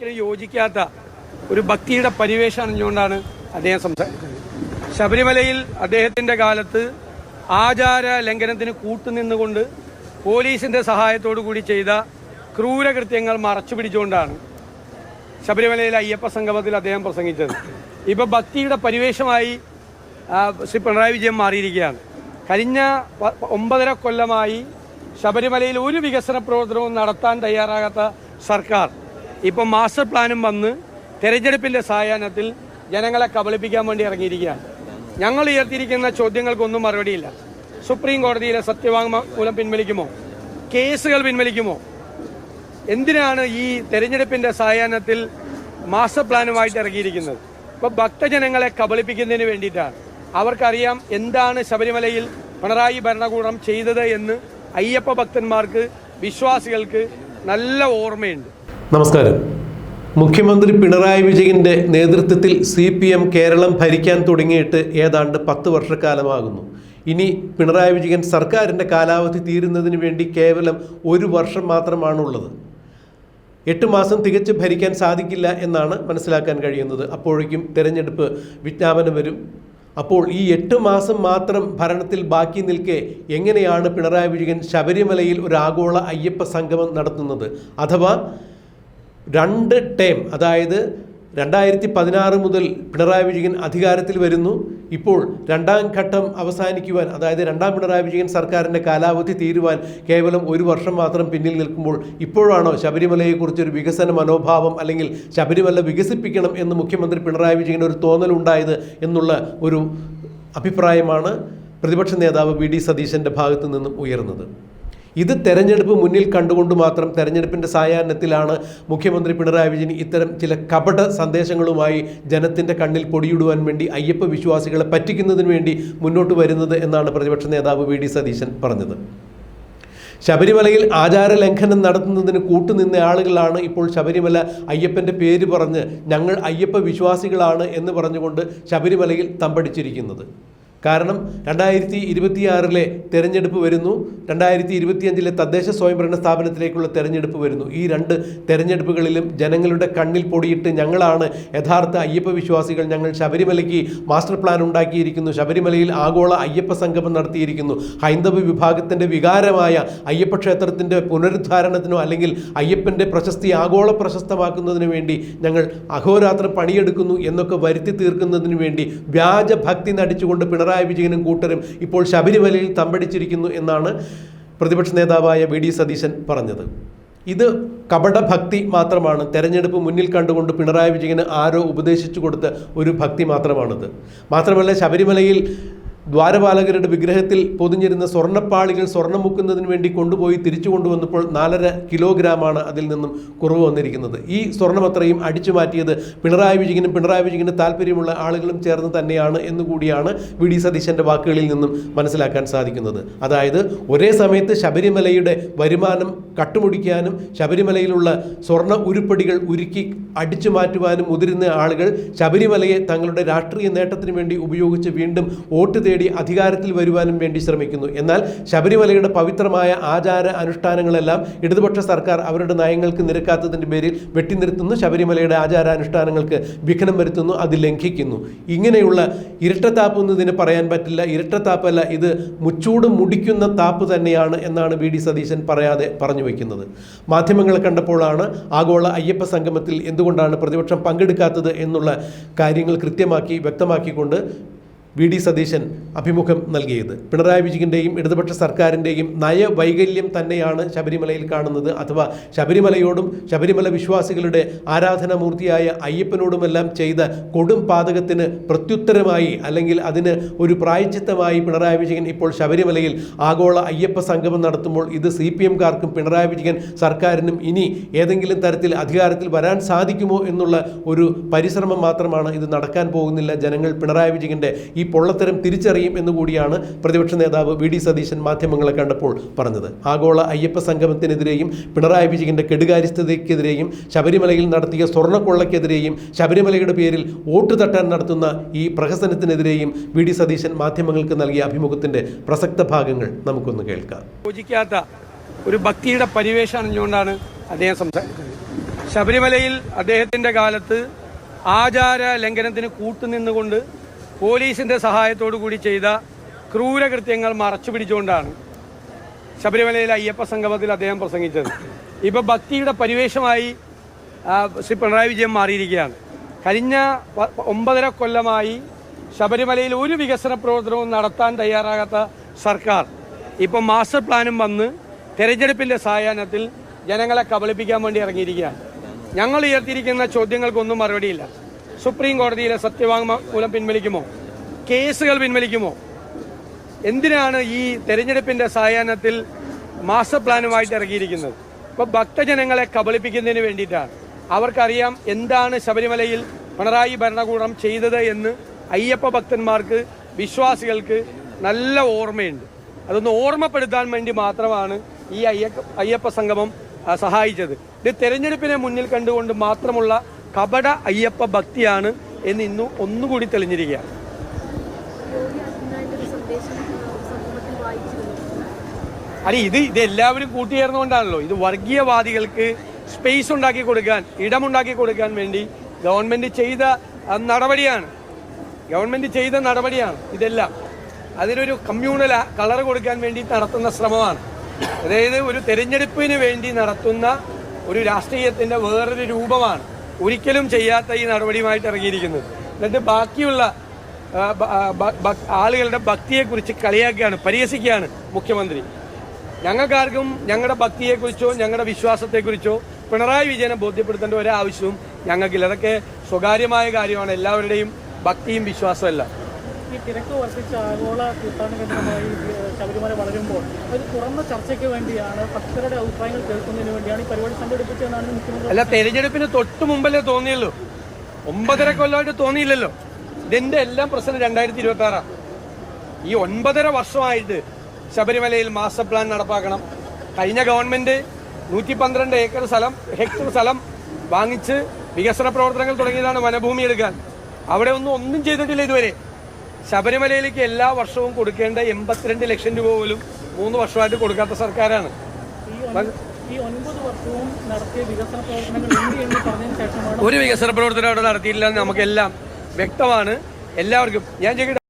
ഒരിക്കലും യോജിക്കാത്ത ഒരു ഭക്തിയുടെ പരിവേഷം അറിഞ്ഞുകൊണ്ടാണ് അദ്ദേഹം സംസാരിച്ചത്. ശബരിമലയിൽ അദ്ദേഹത്തിന്റെ കാലത്ത് ആചാര ലംഘനത്തിന് കൂട്ടുനിന്നുകൊണ്ട് പോലീസിന്റെ സഹായത്തോടു കൂടി ചെയ്ത ക്രൂരകൃത്യങ്ങൾ മറച്ചു പിടിച്ചുകൊണ്ടാണ് ശബരിമലയിലെ അയ്യപ്പ സംഗമത്തിൽ അദ്ദേഹം പ്രസംഗിച്ചത്. ഇപ്പൊ ഭക്തിയുടെ പരിവേഷമായി ശ്രീ പിണറായി വിജയൻ മാറിയിരിക്കുകയാണ്. കഴിഞ്ഞ ഒമ്പതര കൊല്ലമായി ശബരിമലയിൽ ഒരു വികസന പ്രവർത്തനവും നടത്താൻ തയ്യാറാകാത്ത സർക്കാർ ഇപ്പം മാസ്റ്റർ പ്ലാനും വന്ന് തെരഞ്ഞെടുപ്പിന്റെ സായാഹ്നത്തിൽ ജനങ്ങളെ കബളിപ്പിക്കാൻ വേണ്ടി ഇറങ്ങിയിരിക്കുകയാണ്. ഞങ്ങൾ ഉയർത്തിയിരിക്കുന്ന ചോദ്യങ്ങൾക്കൊന്നും മറുപടിയില്ല. സുപ്രീം കോടതിയിലെ സത്യവാങ്മൂലം പിൻവലിക്കുമോ? കേസുകൾ പിൻവലിക്കുമോ? എന്തിനാണ് ഈ തെരഞ്ഞെടുപ്പിന്റെ സായാഹ്നത്തിൽ മാസ്റ്റർ പ്ലാനുമായിട്ട് ഇറങ്ങിയിരിക്കുന്നത്? ഇപ്പൊ ഭക്തജനങ്ങളെ കബളിപ്പിക്കുന്നതിന് വേണ്ടിയിട്ടാണ്. അവർക്കറിയാം എന്താണ് ശബരിമലയിൽ പിണറായി ഭരണകൂടം ചെയ്തത് എന്ന് അയ്യപ്പ ഭക്തന്മാർക്ക് വിശ്വാസികൾക്ക് നല്ല ഓർമ്മയുണ്ട്. നമസ്കാരം. മുഖ്യമന്ത്രി പിണറായി വിജയന്റെ നേതൃത്വത്തിൽ സി പി എം കേരളം ഭരിക്കാൻ തുടങ്ങിയിട്ട് ഏതാണ്ട് പത്ത് വർഷക്കാലമാകുന്നു. ഇനി പിണറായി വിജയൻ സർക്കാരിന്റെ കാലാവധി തീരുന്നതിന് വേണ്ടി കേവലം ഒരു വർഷം മാത്രമാണുള്ളത്. എട്ട് മാസം തികച്ച് ഭരിക്കാൻ സാധിക്കില്ല എന്നാണ് മനസ്സിലാക്കാൻ കഴിയുന്നത്. അപ്പോഴേക്കും തിരഞ്ഞെടുപ്പ് വിജ്ഞാപനം വരും. അപ്പോൾ ഈ എട്ട് മാസം മാത്രം ഭരണത്തിൽ ബാക്കി നിൽക്കെ എങ്ങനെയാണ് പിണറായി വിജയൻ ശബരിമലയിൽ ഒരു ആഗോള അയ്യപ്പ സംഗമം നടത്തുന്നത്? അഥവാ രണ്ട് ടേം അതായത് രണ്ടായിരത്തി പതിനാറ് മുതൽ പിണറായി വിജയൻ അധികാരത്തിൽ വരുന്നു. ഇപ്പോൾ രണ്ടാം ഘട്ടം അവസാനിക്കുവാൻ അതായത് രണ്ടാം പിണറായി വിജയൻ സർക്കാരിന്റെ കാലാവധി തീരുവാൻ കേവലം ഒരു വർഷം മാത്രം പിന്നിൽ നിൽക്കുമ്പോൾ ഇപ്പോഴാണോ ശബരിമലയെക്കുറിച്ചൊരു വികസന മനോഭാവം അല്ലെങ്കിൽ ശബരിമല വികസിപ്പിക്കണം എന്ന് മുഖ്യമന്ത്രി പിണറായി വിജയൻ ഒരു തോന്നലുണ്ടായത് എന്നുള്ള ഒരു അഭിപ്രായമാണ് പ്രതിപക്ഷ നേതാവ് വി ഡി സതീശന്റെ ഭാഗത്തു നിന്നും ഉയർന്നത്. ഇത് തെരഞ്ഞെടുപ്പ് മുന്നിൽ കണ്ടുകൊണ്ട് മാത്രം തെരഞ്ഞെടുപ്പിന്റെ സായാഹ്നത്തിലാണ് മുഖ്യമന്ത്രി പിണറായി വിജയൻ ഇത്തരം ചില കപട സന്ദേശങ്ങളുമായി ജനത്തിന്റെ കണ്ണിൽ പൊടിയിടുവാൻ വേണ്ടി അയ്യപ്പ വിശ്വാസികളെ പറ്റിക്കുന്നതിന് വേണ്ടി മുന്നോട്ട് വരുന്നത് എന്നാണ് പ്രതിപക്ഷ നേതാവ് വി ഡി സതീശൻ പറഞ്ഞത്. ശബരിമലയിൽ ആചാര ലംഘനം നടത്തുന്നതിന് കൂട്ടുനിന്ന ആളുകളാണ് ഇപ്പോൾ ശബരിമല അയ്യപ്പന്റെ പേര് പറഞ്ഞ് ഞങ്ങൾ അയ്യപ്പ വിശ്വാസികളാണ് എന്ന് പറഞ്ഞുകൊണ്ട് ശബരിമലയിൽ തമ്പടിച്ചിരിക്കുന്നത്. കാരണം രണ്ടായിരത്തി ഇരുപത്തിയാറിലെ തെരഞ്ഞെടുപ്പ് വരുന്നു. രണ്ടായിരത്തി ഇരുപത്തിയഞ്ചിലെ തദ്ദേശ സ്വയംഭരണ സ്ഥാപനത്തിലേക്കുള്ള തെരഞ്ഞെടുപ്പ് വരുന്നു. ഈ രണ്ട് തെരഞ്ഞെടുപ്പുകളിലും ജനങ്ങളുടെ കണ്ണിൽ പൊടിയിട്ട് ഞങ്ങളാണ് യഥാർത്ഥ അയ്യപ്പ വിശ്വാസികൾ. ഞങ്ങൾ ശബരിമലയ്ക്ക് മാസ്റ്റർ പ്ലാൻ ഉണ്ടാക്കിയിരിക്കുന്നു. ശബരിമലയിൽ ആഗോള അയ്യപ്പ സംഗമം നടത്തിയിരിക്കുന്നു. ഹൈന്ദവ വിഭാഗത്തിന്റെ വികാരമായ അയ്യപ്പ ക്ഷേത്രത്തിന്റെ പുനരുദ്ധാരണത്തിനോ അല്ലെങ്കിൽ അയ്യപ്പന്റെ പ്രശസ്തി ആഗോള പ്രശസ്തമാക്കുന്നതിന് വേണ്ടി ഞങ്ങൾ അഹോരാത്രം പണിയെടുക്കുന്നു എന്നൊക്കെ വരുത്തി തീർക്കുന്നതിന് വേണ്ടി വ്യാജ ഭക്തി നടിച്ചുകൊണ്ട് പിണറായി വിജയനും കൂട്ടരും ഇപ്പോൾ ശബരിമലയിൽ തമ്പടിച്ചിരിക്കുന്നു എന്നാണ് പ്രതിപക്ഷ നേതാവായ വി ഡി സതീശൻ പറഞ്ഞത്. ഇത് കപടഭക്തി മാത്രമാണ്. തെരഞ്ഞെടുപ്പ് മുന്നിൽ കണ്ടുകൊണ്ട് പിണറായി വിജയന് ആരോ ഉപദേശിച്ചു കൊടുത്ത ഒരു ഭക്തി മാത്രമാണിത്. മാത്രമല്ല ശബരിമലയിൽ ദ്വാരപാലകരുടെ വിഗ്രഹത്തിൽ പൊതിഞ്ഞിരുന്ന സ്വർണപ്പാളികൾ സ്വർണം മുക്കുന്നതിന് വേണ്ടി കൊണ്ടുപോയി തിരിച്ചു കൊണ്ടുവന്നപ്പോൾ നാലര കിലോഗ്രാമാണ് അതിൽ നിന്നും കുറവ് വന്നിരിക്കുന്നത്. ഈ സ്വർണം അത്രയും അടിച്ചു മാറ്റിയത് പിണറായി വിജയനും പിണറായി വിജയന് താല്പര്യമുള്ള ആളുകളും ചേർന്ന് തന്നെയാണ് എന്നുകൂടിയാണ് വി ഡി സതീശന്റെ വാക്കുകളിൽ നിന്നും മനസ്സിലാക്കാൻ സാധിക്കുന്നത്. അതായത് ഒരേ സമയത്ത് ശബരിമലയുടെ വരുമാനം കട്ടുമുടിക്കാനും ശബരിമലയിലുള്ള സ്വർണ ഉരുപ്പടികൾ ഉരുക്കി അടിച്ചു മാറ്റുവാനും മുതിരുന്ന ആളുകൾ ശബരിമലയെ തങ്ങളുടെ രാഷ്ട്രീയ നേട്ടത്തിന് വേണ്ടി ഉപയോഗിച്ച് വീണ്ടും വോട്ട് തേടി അധികാരത്തിൽ വരുവാനും വേണ്ടി ശ്രമിക്കുന്നു. എന്നാൽ ശബരിമലയുടെ പവിത്രമായ ആചാര അനുഷ്ഠാനങ്ങളെല്ലാം ഇടതുപക്ഷ സർക്കാർ അവരുടെ നയങ്ങൾക്ക് നിരക്കാത്തതിന്റെ പേരിൽ വെട്ടിനിർത്തുന്നു. ശബരിമലയുടെ ആചാരാനുഷ്ഠാനങ്ങൾക്ക് വിഘ്നം വരുത്തുന്നു അത് ലംഘിക്കുന്നു. ഇങ്ങനെയുള്ള ഇരട്ടത്താപ്പ് എന്ന് ഇതിന് പറയാൻ പറ്റില്ല. ഇരട്ടത്താപ്പല്ല ഇത് മുച്ചൂട് മുടിക്കുന്ന താപ്പ് തന്നെയാണ് എന്നാണ് വി ഡി സതീശൻ പറയാതെ പറഞ്ഞു വയ്ക്കുന്നത് മാധ്യമങ്ങൾ കണ്ടപ്പോഴാണ് ആഗോള അയ്യപ്പ സംഗമത്തിൽ എന്തുകൊണ്ടാണ് പ്രതിപക്ഷം പങ്കെടുക്കാത്തത് എന്നുള്ള കാര്യങ്ങൾ കൃത്യമാക്കി വ്യക്തമാക്കിക്കൊണ്ട് വി ഡി സതീശൻ അഭിമുഖം നൽകിയത്. പിണറായി വിജയന്റെയും ഇടതുപക്ഷ സർക്കാരിന്റെയും നയവൈകല്യം തന്നെയാണ് ശബരിമലയിൽ കാണുന്നത്. അഥവാ ശബരിമലയോടും ശബരിമല വിശ്വാസികളുടെ ആരാധനാമൂർത്തിയായ അയ്യപ്പനോടുമെല്ലാം ചെയ്ത കൊടും പാതകത്തിന് പ്രത്യുത്തരമായി അല്ലെങ്കിൽ അതിന് ഒരു പ്രായച്ചിത്തമായി പിണറായി വിജയൻ ഇപ്പോൾ ശബരിമലയിൽ ആഗോള അയ്യപ്പ സംഗമം നടത്തുമ്പോൾ ഇത് സി പി എംകാർക്കും പിണറായി വിജയൻ സർക്കാരിനും ഇനി ഏതെങ്കിലും തരത്തിൽ അധികാരത്തിൽ വരാൻ സാധിക്കുമോ എന്നുള്ള ഒരു പരിശ്രമം മാത്രമാണ് ഇത് നടക്കാൻ പോകുന്നില്ല. ജനങ്ങൾ പിണറായി വിജയന്റെ ഈ പൊള്ളത്തരം തിരിച്ചറിയും എന്നുകൂടിയാണ് പ്രതിപക്ഷ നേതാവ് വി ഡി സതീശൻ മാധ്യമങ്ങളെ കണ്ടപ്പോൾ പറഞ്ഞത്. ആഗോള അയ്യപ്പ സംഗമത്തിനെതിരെയും പിണറായി വിജയന്റെ കെടുകാര്യസ്ഥതയ്ക്കെതിരെയും ശബരിമലയിൽ നടത്തിയ സ്വർണക്കൊള്ളയ്ക്കെതിരെയും ശബരിമലയുടെ പേരിൽ വോട്ട് തട്ടാൻ നടത്തുന്ന ഈ പ്രഹസനത്തിനെതിരെയും വി ഡി സതീശൻ മാധ്യമങ്ങൾക്ക് നൽകിയ അഭിമുഖത്തിന്റെ പ്രസക്ത ഭാഗങ്ങൾ നമുക്കൊന്ന് കേൾക്കാം. യോജിക്കാത്ത ഒരു ഭക്തിയുടെ പരിവേഷം അണിഞ്ഞുകൊണ്ടാണ് അദ്ദേഹം സംസാരിക്കുന്നത്. ശബരിമലയിൽ അദ്ദേഹത്തിന്റെ കാലത്ത് ആചാര ലംഘനത്തിന് കൂട്ടുനിന്നുകൊണ്ട് പോലീസിന്റെ സഹായത്തോടു കൂടി ചെയ്ത ക്രൂരകൃത്യങ്ങൾ മറച്ചു പിടിച്ചുകൊണ്ടാണ് ശബരിമലയിലെ അയ്യപ്പ സംഗമത്തിൽ അദ്ദേഹം പ്രസംഗിച്ചത്. ഇപ്പോൾ ഭക്തിയുടെ പരിവേഷമായി ശ്രീ പിണറായി വിജയൻ മാറിയിരിക്കുകയാണ്. കഴിഞ്ഞ ഒമ്പതര കൊല്ലമായി ശബരിമലയിൽ ഒരു വികസന പ്രവർത്തനവും നടത്താൻ തയ്യാറാകാത്ത സർക്കാർ ഇപ്പം മാസ്റ്റർ പ്ലാനും വന്ന് തെരഞ്ഞെടുപ്പിന്റെ സായാഹ്നത്തിൽ ജനങ്ങളെ കബളിപ്പിക്കാൻ വേണ്ടി ഇറങ്ങിയിരിക്കുകയാണ്. ഞങ്ങൾ ഉയർത്തിയിരിക്കുന്ന ചോദ്യങ്ങൾക്കൊന്നും മറുപടിയില്ല. സുപ്രീം കോടതിയിലെ സത്യവാങ്മൂലം പിൻവലിക്കുമോ? കേസുകൾ പിൻവലിക്കുമോ? എന്തിനാണ് ഈ തെരഞ്ഞെടുപ്പിന്റെ സായാഹ്നത്തിൽ മാസ്റ്റർ പ്ലാനുമായിട്ട് ഇറങ്ങിയിരിക്കുന്നത്? ഇപ്പൊ ഭക്തജനങ്ങളെ കബളിപ്പിക്കുന്നതിന് വേണ്ടിയിട്ടാണ്. അവർക്കറിയാം എന്താണ് ശബരിമലയിൽ പിണറായി ഭരണകൂടം ചെയ്തത് എന്ന് അയ്യപ്പ ഭക്തന്മാർക്ക് വിശ്വാസികൾക്ക് നല്ല ഓർമ്മയുണ്ട്. അതൊന്ന് ഓർമ്മപ്പെടുത്താൻ വേണ്ടി മാത്രമാണ് ഈ അയ്യപ്പ അയ്യപ്പ സംഗമം സഹായിച്ചത്. ഇത് തെരഞ്ഞെടുപ്പിനെ മുന്നിൽ കണ്ടുകൊണ്ട് മാത്രമുള്ള കപട അയ്യപ്പ ഭക്തിയാണ് എന്ന് ഇന്നു ഒന്നുകൂടി തെളിഞ്ഞിരിക്കുകയാണ്. അല്ല ഇത് ഇത് എല്ലാവരും കൂട്ടിയേർന്നുകൊണ്ടാണല്ലോ ഇത് വർഗീയവാദികൾക്ക് സ്പേസ് ഉണ്ടാക്കി കൊടുക്കാൻ ഇടമുണ്ടാക്കി കൊടുക്കാൻ വേണ്ടി ഗവൺമെന്റ് ചെയ്ത നടപടിയാണ്. ഗവൺമെന്റ് ചെയ്ത നടപടിയാണ് ഇതെല്ലാം. അതിനൊരു കമ്മ്യൂണൽ കളർ കൊടുക്കാൻ വേണ്ടി നടത്തുന്ന ശ്രമമാണ്. അതായത് ഒരു തെരഞ്ഞെടുപ്പിന് വേണ്ടി നടത്തുന്ന ഒരു രാഷ്ട്രീയത്തിന്റെ വേറൊരു രൂപമാണ്. ഒരിക്കലും ചെയ്യാത്ത ഈ നടപടിയുമായിട്ട് ഇറങ്ങിയിരിക്കുന്നത്. എന്നിട്ട് ബാക്കിയുള്ള ആളുകളുടെ ഭക്തിയെക്കുറിച്ച് കളിയാക്കുകയാണ് പരിഹസിക്കുകയാണ് മുഖ്യമന്ത്രി. ഞങ്ങൾക്കാർക്കും ഞങ്ങളുടെ ഭക്തിയെക്കുറിച്ചോ ഞങ്ങളുടെ വിശ്വാസത്തെക്കുറിച്ചോ പിണറായി വിജയനെ ബോധ്യപ്പെടുത്തേണ്ട ഒരാവശ്യവും ഞങ്ങൾക്കില്ല. അതൊക്കെ സ്വകാര്യമായ കാര്യമാണ്. എല്ലാവരുടെയും ഭക്തിയും വിശ്വാസവും എല്ലാം ഈ തിരക്ക് വർദ്ധിച്ച ആഗോള തീർത്ഥാടന കേന്ദ്രമായി ശബരിമല വളരുമ്പോൾ. ഒരു തുറന്ന ചർച്ചയ്ക്ക് വേണ്ടിയാണ് ഭക്തരുടെ അഭിപ്രായങ്ങൾ കേൾക്കുന്നതിന് വേണ്ടിയാണ് ഈ പരിപാടി സംഘടിപ്പിച്ചതെന്നാണ് മുഖ്യമന്ത്രി അല്ല തെരഞ്ഞെടുപ്പിന് തൊട്ട് മുമ്പല്ലേ തോന്നിയല്ലോ ഒമ്പതര കൊല്ലമായിട്ട് തോന്നിയില്ലല്ലോ. ഇതിന്റെ എല്ലാം പ്രശ്നം രണ്ടായിരത്തി ഇരുപത്തി ആറാണ് ഈ ഒൻപതര വർഷമായിട്ട് ശബരിമലയിൽ മാസ്റ്റർ പ്ലാൻ നടപ്പാക്കണം. കഴിഞ്ഞ ഗവൺമെന്റ് നൂറ്റി പന്ത്രണ്ട് ഏക്കർ സ്ഥലം ഹെക്ടർ സ്ഥലം വാങ്ങിച്ച് വികസന പ്രവർത്തനങ്ങൾ തുടങ്ങിയതാണ് വനഭൂമി എടുക്കാൻ. അവിടെ ഒന്നും ഒന്നും ചെയ്തിട്ടില്ല ഇതുവരെ. ശബരിമലയിലേക്ക് എല്ലാ വർഷവും കൊടുക്കേണ്ട എൺപത്തിരണ്ട് ലക്ഷം രൂപ പോലും മൂന്ന് വർഷമായിട്ട് കൊടുക്കാത്ത സർക്കാരാണ്. ഒരു വികസന പ്രവർത്തനം അവിടെ നടത്തിയില്ല എന്ന് നമുക്കെല്ലാം വ്യക്തമാണ്. എല്ലാവർക്കും ഞാൻ ചോദിക്കട്ടെ